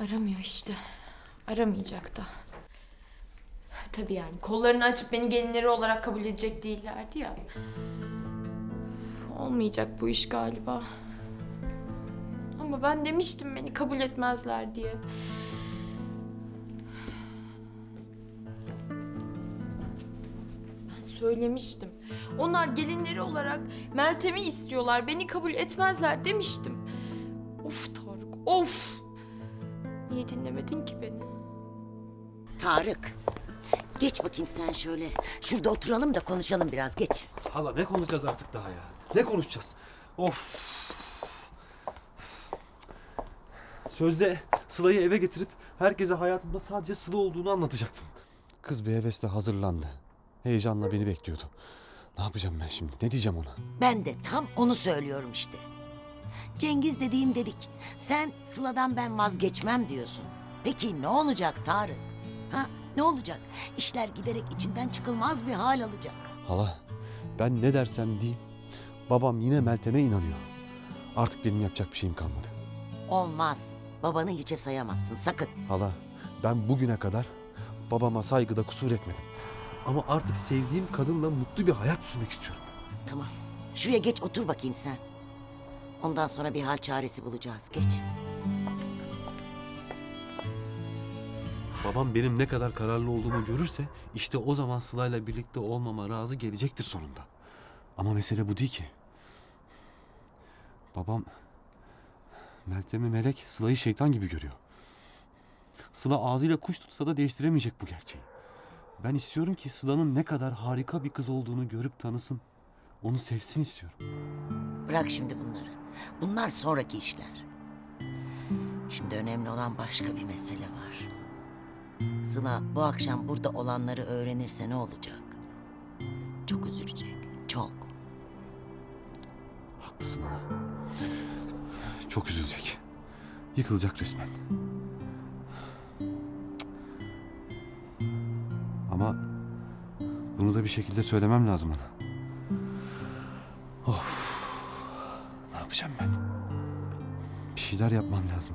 Aramıyor işte. Aramayacak da. Tabii yani kollarını açıp beni gelinleri olarak kabul edecek değillerdi ya. Olmayacak bu iş galiba. Ama ben demiştim beni kabul etmezler diye. Ben söylemiştim. Onlar gelinleri olarak Meltem'i istiyorlar. Beni kabul etmezler demiştim. Of Tarık, of! Niye dinlemedin ki beni? Tarık. Geç bakayım sen şöyle. Şurada oturalım da konuşalım biraz geç. Hala ne konuşacağız artık daha ya? Ne konuşacağız? Of. Sözde Sıla'yı eve getirip herkese hayatımda sadece Sıla olduğunu anlatacaktım. Kız bir hevesle hazırlandı. Heyecanla beni bekliyordu. Ne yapacağım ben şimdi? Ne diyeceğim ona? Ben de tam onu söylüyorum işte. Cengiz dediğim dedik. Sen Sıla'dan ben vazgeçmem diyorsun. Peki ne olacak Tarık? Ha ne olacak? İşler giderek içinden çıkılmaz bir hal alacak. Hala ben ne dersem diyeyim. Babam yine Meltem'e inanıyor. Artık benim yapacak bir şeyim kalmadı. Olmaz. Babanı hiçe sayamazsın sakın. Hala ben bugüne kadar babama saygıda kusur etmedim. Ama artık sevdiğim kadınla mutlu bir hayat sürmek istiyorum. Tamam. Şuraya geç otur bakayım sen. Ondan sonra bir hal çaresi bulacağız. Geç. Babam benim ne kadar kararlı olduğumu görürse işte o zaman Sıla'yla birlikte olmama razı gelecektir sonunda. Ama mesele bu değil ki. Babam Meltem'i melek, Sıla'yı şeytan gibi görüyor. Sıla ağzıyla kuş tutsa da değiştiremeyecek bu gerçeği. Ben istiyorum ki Sıla'nın ne kadar harika bir kız olduğunu görüp tanısın. Onu sevsin istiyorum. Bırak şimdi bunları. Bunlar sonraki işler. Şimdi önemli olan başka bir mesele var. Sıla bu akşam burada olanları öğrenirse ne olacak? Çok üzülecek. Çok. Haklısın ana. Çok üzülecek. Yıkılacak resmen. Ama bunu da bir şekilde söylemem lazım ona. Yapacağım ben? Bir şeyler yapmam lazım.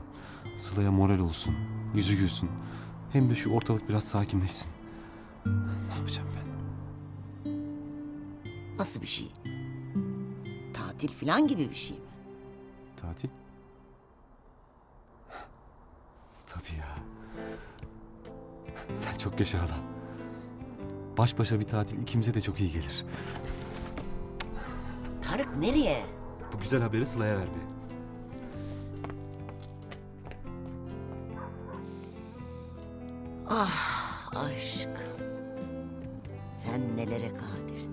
Sıla'ya moral olsun. Yüzü gülsün. Hem de şu ortalık biraz sakinleşsin. Ne yapacağım ben? Nasıl bir şey? Tatil falan gibi bir şey mi? Tatil? Tabii ya. Sen çok yaşa hala. Baş başa bir tatil ikimize de çok iyi gelir. Tarık nereye? Bu güzel haberi Sıla'ya ver bir. Ah aşk. Sen nelere kadir.